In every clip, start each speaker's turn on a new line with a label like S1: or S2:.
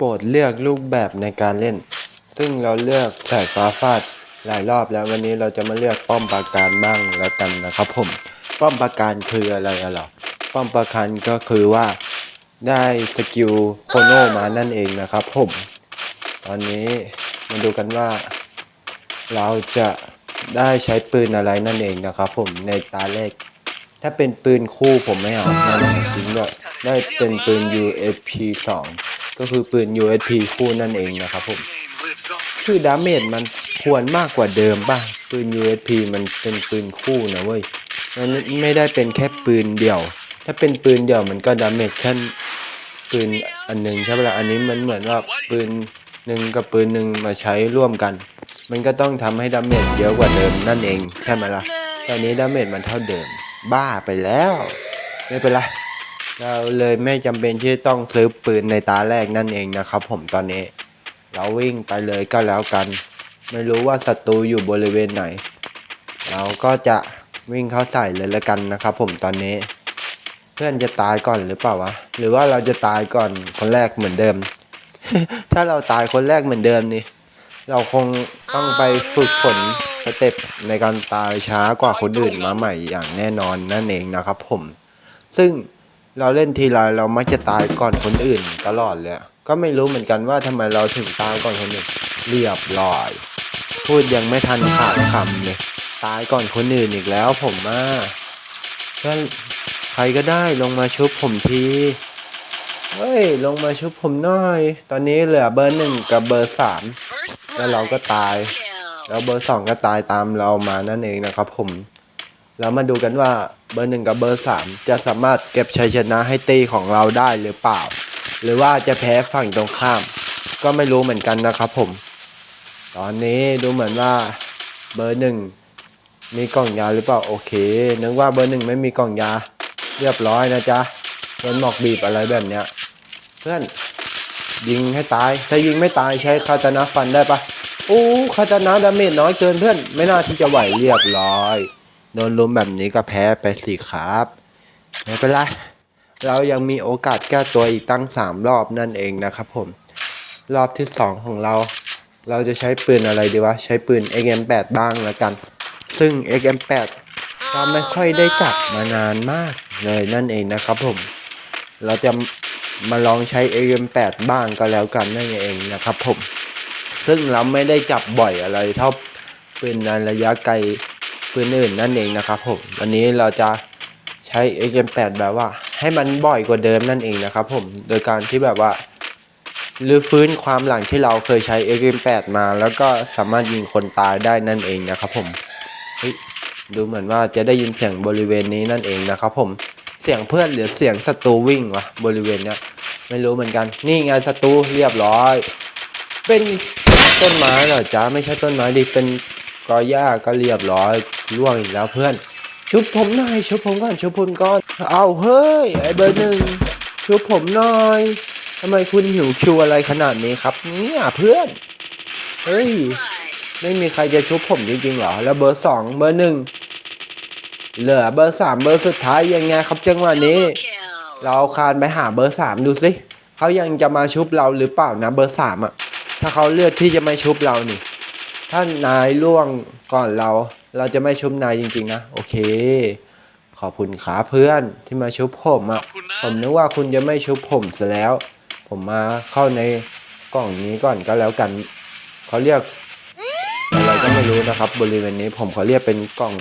S1: โปรดเลือกรูปแบบในการเล่น ซึ่งเราเลือกสายฟ้าฟาดหลายรอบแล้ววันนี้เราจะมาเลือกป้อมปราการบ้างแล้วกันนะครับผม ป้อมปราการคืออะไรอะหรอ ป้อมปราการก็คือว่าได้สกิลโคโนมานั่นเองนะครับผม ตอนนี้มาดูกันว่า เราจะได้ใช้ปืนอะไรนั่นเองนะครับผมในตาแรก ถ้าเป็นปืนคู่ผมไม่เอาแน่นอนจริงด้วยได้เป็นปืน USP 2 ก็คือปืน USP คู่นั่นเองนะครับผม คือดาเมจมันควรมากกว่าเดิมป่ะปืน USP มันเป็นปืนคู่นะเว้ย มันไม่ได้เป็นแค่ปืนเดี่ยว ถ้าเป็นปืนเดี่ยวมันก็ดาเมจแค่ปืนอันหนึงใช่ปะล่ะ อันนี้มันเหมือนว่าปืนหนึ่งกับปืนหนึ่งมาใช้ร่วมกัน มันก็ต้องทำให้ดาเมจเยอะกว่าเดิมนั่นเองใช่ไหมล่ะแต่อันนี้ดาเมจมันเท่าเดิม บ้าไปแล้ว ไม่เป็นไร เราเลยไม่จำเป็นที่ต้องซื้อปืนในตาแรกนั่นเองนะครับ ผมตอนนี้ เราวิ่งไปเลยก็แล้วกัน ไม่รู้ว่าศัตรูอยู่บริเวณไหน เราก็จะวิ่งเข้าใส่เลยแล้วกันนะครับ ผมตอนนี้ เพื่อนจะตายก่อนหรือเปล่าวะหรือว่าเราจะตายก่อนคนแรกเหมือนเดิม ถ้าเราตายคนแรกเหมือนเดิมนี่เราคงต้องไปฝึกฝนสเต็ปในการตายช้ากว่าคนอื่นมาใหม่อย่างแน่นอนนั่นเองนะครับ ผม ซึ่ง เราเล่นทีไรเรามักจะตายก่อนคนอื่นตลอดเลยก็ไม่รู้เหมือนกันว่าทำไมเราถึงตายก่อนคนอื่นเรียบร้อย พูดยังไม่ทันขาดคำเลยตายก่อนคนอื่นอีกแล้วผมว่าเพื่อนใครก็ได้ลงมาชุบผมทีเฮ้ยลงมาชุบผมหน่อย ตอนนี้เหลือเบอร์หนึ่งกับเบอร์สามแล้วเราก็ตาย แล้วเบอร์สองก็ตายตามเรามานั่นเองนะครับผม เรามาดูกันว่าเบอร์หนึ่งกับเบอร์สามจะสามารถเก็บชัยชนะให้ตีของเราได้หรือเปล่า หรือว่าจะแพ้ฝั่งตรงข้าม ก็ไม่รู้เหมือนกันนะครับผม ตอนนี้ดูเหมือนว่าเบอร์หนึ่งมีกล่องยาหรือเปล่าโอเค นึกว่าเบอร์หนึ่งไม่มีกล่องยา เรียบร้อยนะจ๊ะโดนหมอกบีบอะไรแบบเนี้ย เพื่อนยิงให้ตาย ถ้ายิงไม่ตายใช้คาตานะฟันได้ปะโอ้คาตานะดาเมจน้อยเกินเพื่อน ไม่น่าที่จะไหวเรียบร้อย โดนลุมแบบนี้ก็แพ้ไปสิครับไม่เป็นไรเรายังมีโอกาสแก้ตัวอีกตั้งสามรอบนั่นเองนะครับผม รอบที่สองของเรา เราจะใช้ปืนอะไรดีวะ ใช้ปืน XM8 บ้างแล้วกัน ซึ่ง XM8 เราไม่ค่อยได้จับมานานมากเลยนั่นเองนะครับผม เราจะมาลองใช้ AM8 บ้างก็แล้วกันนั่นเองนะครับผม ซึ่งเราไม่ได้จับบ่อยอะไรเท่าปืนในระยะไกล ปืนอื่นนั่นเองนะครับผมวันนี้เราจะใช้ AM8 แบบว่า ให้มันบ่อยกว่าเดิมนั่นเองนะครับผมโดยการที่แบบว่ารื้อฟื้นความหลังที่เราเคยใช้ AM8 มา แล้วก็สามารถยิงคนตายได้นั่นเองนะครับผมดูเหมือนว่าจะได้ยินเสียงบริเวณนี้นั่นเองนะครับผมเสียงเพื่อนหรือเสียงศัตรูวิ่งวะบริเวณเนี้ยไม่รู้เหมือนกัน นี่ไงศัตรูเรียบร้อย เป็นต้นไม้เหรอจ๊ะไม่ใช่ต้นไม้ดิเป็นกอหญ้าก็เรียบร้อย ล่วงอีกแล้วเพื่อน ชุบผมหน่อยชุบผมก่อนชุบผมก่อนเอาเฮ้ยไอเบอร์หนึ่งชุบผมหน่อยทำไมคุณหิวคิวอะไรขนาดนี้ครับเนี่ยเพื่อนเฮ้ยไม่มีใครจะชุบผมจริงๆหรอ แล้วเบอร์สองเบอร์หนึ่งเหลือเบอร์สามเบอร์สุดท้ายยังไงครับจังหวะนี้ เราคานไปหาเบอร์สามดูสิเขายังจะมาชุบเราหรือเปล่านะเบอร์สามอะถ้าเขาเลือกที่จะไม่ชุบเรานี่ ถ้านายล่วงก่อนเรา เราจะไม่ชุบนายจริงๆนะ โอเค ขอบคุณขาเพื่อนที่มาชุบผมอะ
S2: ขอบคุณนะ
S1: ผมนึกว่าคุณจะไม่ชุบผมซะแล้ว ผมมาเข้าในกล่องนี้ก่อนก็แล้วกัน เขาเรียกอะไรก็ไม่รู้นะครับ บริเวณนี้ผมขอเรียกเป็นกล่อง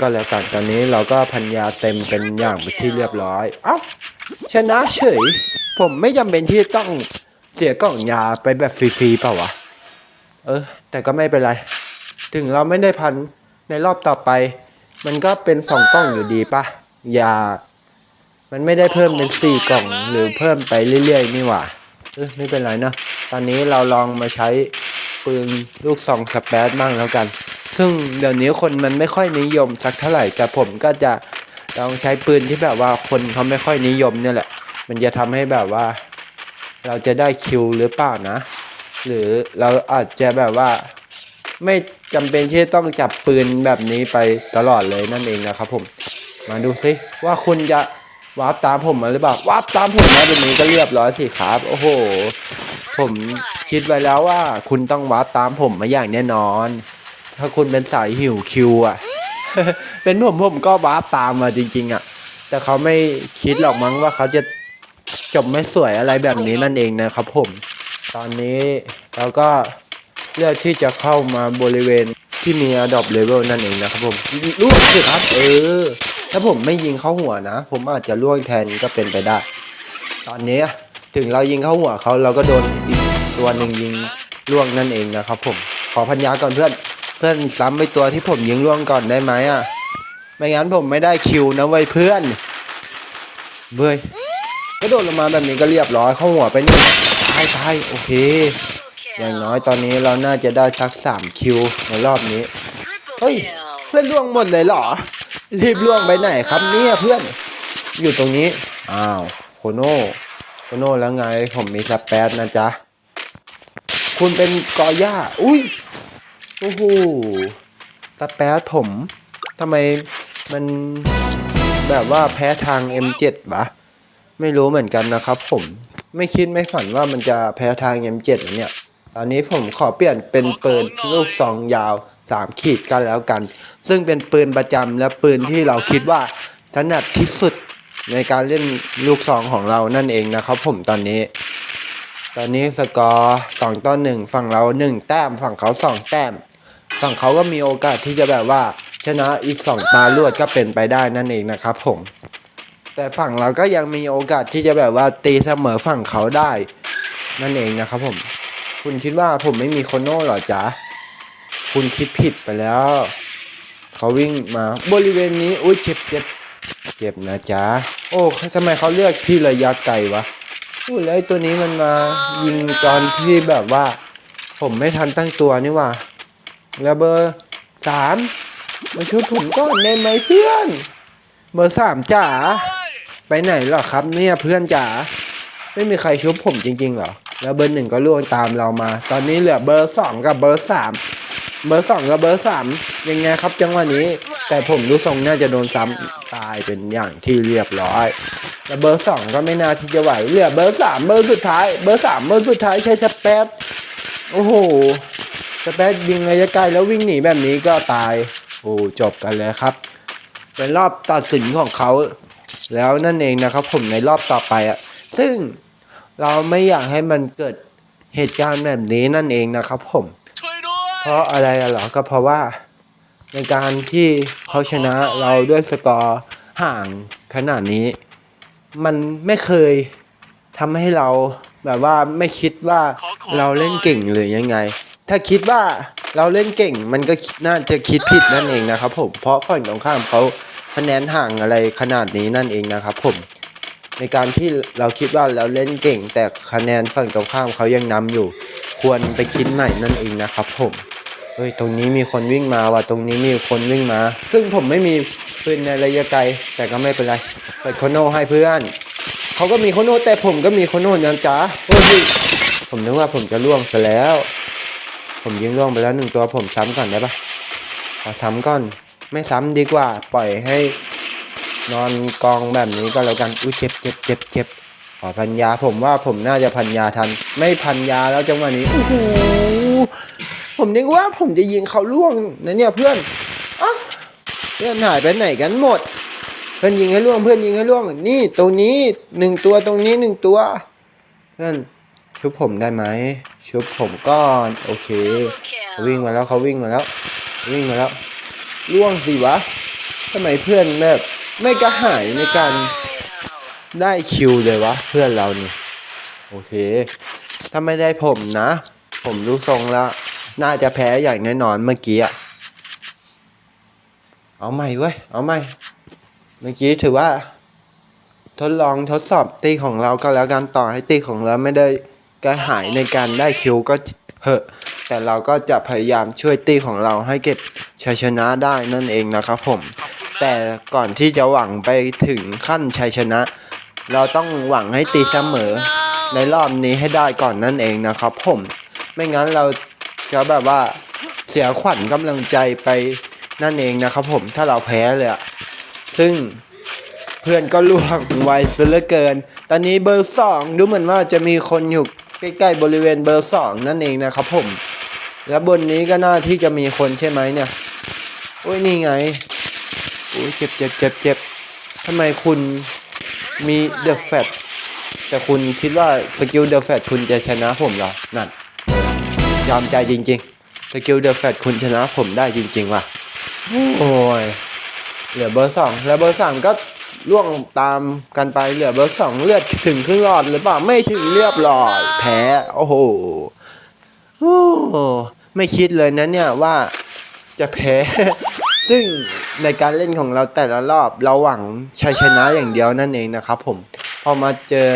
S1: ก็แล้วกันตอนนี้เราก็พันยาเต็มเป็นอย่างเป็นที่เรียบร้อย เอ้าชนะเฉย ผมไม่จำเป็นที่ต้องเสียกล่องยาไปแบบฟรีๆเปล่าวะ เออ แต่ก็ไม่เป็นไร ถึงเราไม่ได้พันในรอบต่อไป มันก็เป็นสองกล่องอยู่ดีปะยามันไม่ได้เพิ่มเป็นสี่กล่องหรือเพิ่มไปเรื่อยๆนี่หว่าไม่เป็นไรเนะตอนนี้เราลองมาใช้ปืนลูกซองสเปซบ้างแล้วกัน ซึ่งเดี๋ยวนี้คนมันไม่ค่อยนิยมสักเท่าไหร่แต่ผมก็จะลองใช้ปืนที่แบบว่าคนเขาไม่ค่อยนิยมเนี่ยแหละ มันจะทำให้แบบว่า เราจะได้คิวหรือเปล่านะ หรือเราอาจจะแบบว่า ไม่จำเป็นที่ต้องจับปืนแบบนี้ไปตลอดเลยนั่นเองนะครับผม มาดูซิว่าคุณจะวาร์ปตามผมมาหรือเปล่าวาร์ปตามผมมาแบบนี้ก็เรียบร้อยสิครับ โอ้โห ผมคิดไว้แล้วว่าคุณต้องวาร์ปตามผมมาอย่างแน่นอน ถ้าคุณเป็นสายหิวคิวอะ เป็นผมผมก็วาร์ปตามมาจริง ๆ อะ แต่เขาไม่คิดหรอกมั้งว่าเขาจะจบไม่สวยอะไรแบบนี้นั่นเองนะครับผม ตอนนี้เราก็ เลือกที่จะเข้ามาบริเวณที่มี a d o p level นั่นเองนะครับผมล่วงสิครับ เออ ถ้าผมไม่ยิงเข้าหัวนะ ผมอาจจะล่วงแทนก็เป็นไปได้ ตอนนี้ถึงเรายิงเข้าหัวเขาเราก็โดนอีกตัวหนึ่งยิงล่วงนั่นเองนะครับผม ขอพัญญาก่อนเพื่อน เพื่อนซ้ำไปตัวที่ผมยิงล่วงก่อนได้ไหมอะ ไม่งั้นผมไม่ได้คิวนะเว้ยเพื่อนเว้ยก็โดดลงมาแบบนี้ก็เรียบร้อยเข้าหัวไปนึ่ตายตายโอเค อย่างน้อยตอนนี้เราน่าจะได้สักสามคิวในรอบนี้ เฮ้ย เพื่อนล่วงหมดเลยเหรอ รีบล่วงไปไหนครับเนี่ยเพื่อน อยู่ตรงนี้ อ้าว โคโน่โคโน่แล้วไง ผมมีสแปซนะจ๊ะ คุณเป็นกอย่าอุ้ย โอ้โหสแปซผม ทำไมมันแบบว่าแพ้ทาง M7 วะ ไม่รู้เหมือนกันนะครับผมไม่คิดไม่ฝันว่ามันจะแพ้ทาง M7 นะเนี่ยต อนนี้ผมขอเปลี่ยนเป็นปืนลูกซองยาวสามขีดกันแล้วกัน ซึ่งเป็นปืนประจำและปืนที่เราคิดว่าถนัดที่สุดในการเล่นลูกซองของเรานั่นเองนะครับผมตอนนี้ ตอนนี้สกอร์สองต่อหนึ่งฝั่งเราหนึ่งแต้มฝั่งเขาสองแต้ม ฝั่งเขาก็มีโอกาสที่จะแบบว่าชนะอีกสองตาลวดก็เป็นไปได้นั่นเองนะครับผม แต่ฝั่งเราก็ยังมีโอกาสที่จะแบบว่าตีเสมอฝั่งเขาได้ นั่นเองนะครับผม คุณคิดว่าผมไม่มีโคโน่หรอจ๊ะ คุณคิดผิดไปแล้ว เขาวิ่งมาบริเวณนี้ อุ้ยเจ็บเจ็บเจ็บนะจ๊ะ โอ้ทำไมเขาเลือกที่ระยะไกลวะอุ้ยแล้วไอ้ตัวนี้มันมายิงตอนที่แบบว่า ผมไม่ทันตั้งตัวนี่ว่าแล้วเบอร์สามมาช่วยผมก่อนได้ไหมเพื่อน เบอร์สามจ๋าไปไหนเหรอครับเนี่ยเพื่อนจ๋าไม่มีใครชุบผมจริงๆหรอ แล้วเบอร์หนึ่งก็ล่วงตามเรามา ตอนนี้เหลือเบอร์สองกับเบอร์สามเบอร์สองกับเบอร์สามยังไงครับจังหวะนี้ แต่ผมรู้ทรงน่าจะโดนซ้ำตายเป็นอย่างที่เรียบร้อยแต่เบอร์สองก็ไม่น่าที่จะไหวเหลือเบอร์สามเบอร์สุดท้าย เบอร์สามเบอร์สุดท้ายใช้สเปซโอ้โหสเปซยิงระยะไกลแล้ววิ่งหนีแบบนี้ก็ตายโอ้จบกันเลยครับ เป็นรอบตัดสินของเขา แล้วนั่นเองนะครับผมในรอบต่อไปอะซึ่ง เราไม่อยากให้มันเกิดเหตุการณ์แบบนี้นั่นเองนะครับผม
S2: ช่วยด้วย
S1: เพราะอะไรอะเหรอ ก็เพราะว่าในการที่เขาชนะเราด้วยสกอร์ห่างขนาดนี้ มันไม่เคยทำให้เราแบบว่าไม่คิดว่าเราเล่นเก่งหรือยังไง ถ้าคิดว่าเราเล่นเก่งมันก็น่าจะคิดผิดนั่นเองนะครับผม เพราะฝั่งตรงข้ามเขาคะแนนห่างอะไรขนาดนี้นั่นเองนะครับผม ในการที่เราคิดว่าเราเล่นเก่ง แต่คะแนนฝั่งตรงข้ามเขายังนำอยู่ ควรไปคิดใหม่นั่นเองนะครับผมเฮ้ยตรงนี้มีคนวิ่งมาว่ะตรงนี้มีคนวิ่งมา ซึ่งผมไม่มีปืนในระยะไกล แต่ก็ไม่เป็นไรเปิดโคโนให้เพื่อนเขาก็มีโคโนแต่ผมก็มีโคโนนะจ๊ะโอ้ยผมนึกว่าผมจะล่วงซะแล้ว ผมยิงล่วงไปแล้วหนึ่งตัวผมซ้ำก่อนได้ปะขอซ้ำก่อน ไม่ซ้ำดีกว่า ปล่อยให้ นอนกองแบบนี้ก็แล้วกันอุ้ยเจ็บเจ็บเจ็บเจ็บขอพันยาผมว่าผมน่าจะพันยาทัน ไม่พันยาแล้วจังหวะนี้โอ้โหผมนึกว่าผมจะยิงเขาล่วงนะเนี่ยเพื่อนอเพื่อนหายไปไหนกันหมด เพื่อนยิงให้ล่วงเพื่อนยิงให้ล่วงนี่ตรงนี้หนึ่งตัวตรงนี้หนึ่งตัว เพื่อนชุบผมได้ไหมชุบผมก่อนโอเคเขาวิ่งมาแล้วเขาวิ่งมาแล้ว วิ่งมาแล้วล่วงสิวะทำไมเพื่อนแบบ ไม่กระหายในการได้คิวเลยวะเพื่อนเรานี่ โอเค ถ้าไม่ได้ผมนะ ผมรู้ทรงแล้ว น่าจะแพ้อย่างแน่นอนเมื่อกี้อะเอาใหม่เว้ย เอาใหม่ เมื่อกี้ถือว่า ทดลองทดสอบตีของเราก็แล้วกันต่อให้ตีของเราไม่ได้กระหายในการได้คิวก็เหอะแต่เราก็จะพยายามช่วยตีของเราให้เก็บชัยชนะได้นั่นเองนะครับผม แต่ก่อนที่จะหวังไปถึงขั้นชัยชนะ เราต้องหวังให้ตีเสมอ ในรอบนี้ให้ได้ก่อนนั่นเองนะครับผม ไม่งั้นเราจะแบบว่าเสียขวัญกำลังใจไปนั่นเองนะครับผมถ้าเราแพ้เลยอะซึ่งเพื่อนก็ล่วงไวซะเหลือเกิน ตอนนี้เบอร์สองดูเหมือนว่าจะมีคนอยู่ใกล้ๆบริเวณเบอร์สองนั่นเองนะครับผม แล้วบนนี้ก็น่าที่จะมีคนใช่ไหมเนี่ย โอ้ยนี่ไง อ้ยเจ็บเจ็บเจ็บเจ็บทำไมคุณมีเดอะแฟตแต่คุณคิดว่าสกิลเดอะแฟตคุณจะชนะผมเหรอ นั่น ยอมใจจริงๆ สกิลเดอะแฟตคุณชนะผมได้จริง ๆ ว่ะ โอ้ย เหลือเบอร์สองแล้วเบอร์สามก็ล่วงตามกันไปเหลือเบอร์สองเลือดถึงครึ่งหลอดหรือเปล่าไม่ถึงเรียบร้อยแพ้โอ้โหโอ้ไม่คิดเลยนะเนี่ยว่าจะแพ้ ซึ่ง ในการเล่นของเราแต่ละรอบเราหวังชัยชนะอย่างเดียวนั่นเองนะครับผมพอมาเจอ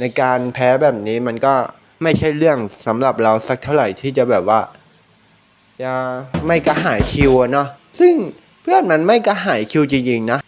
S1: ในการแพ้แบบนี้มันก็ไม่ใช่เรื่องสำหรับเราสักเท่าไหร่ที่จะแบบว่าจะไม่กระหายคิวเนาะซึ่งเพื่อนมันไม่กระหายคิวจริงๆนะ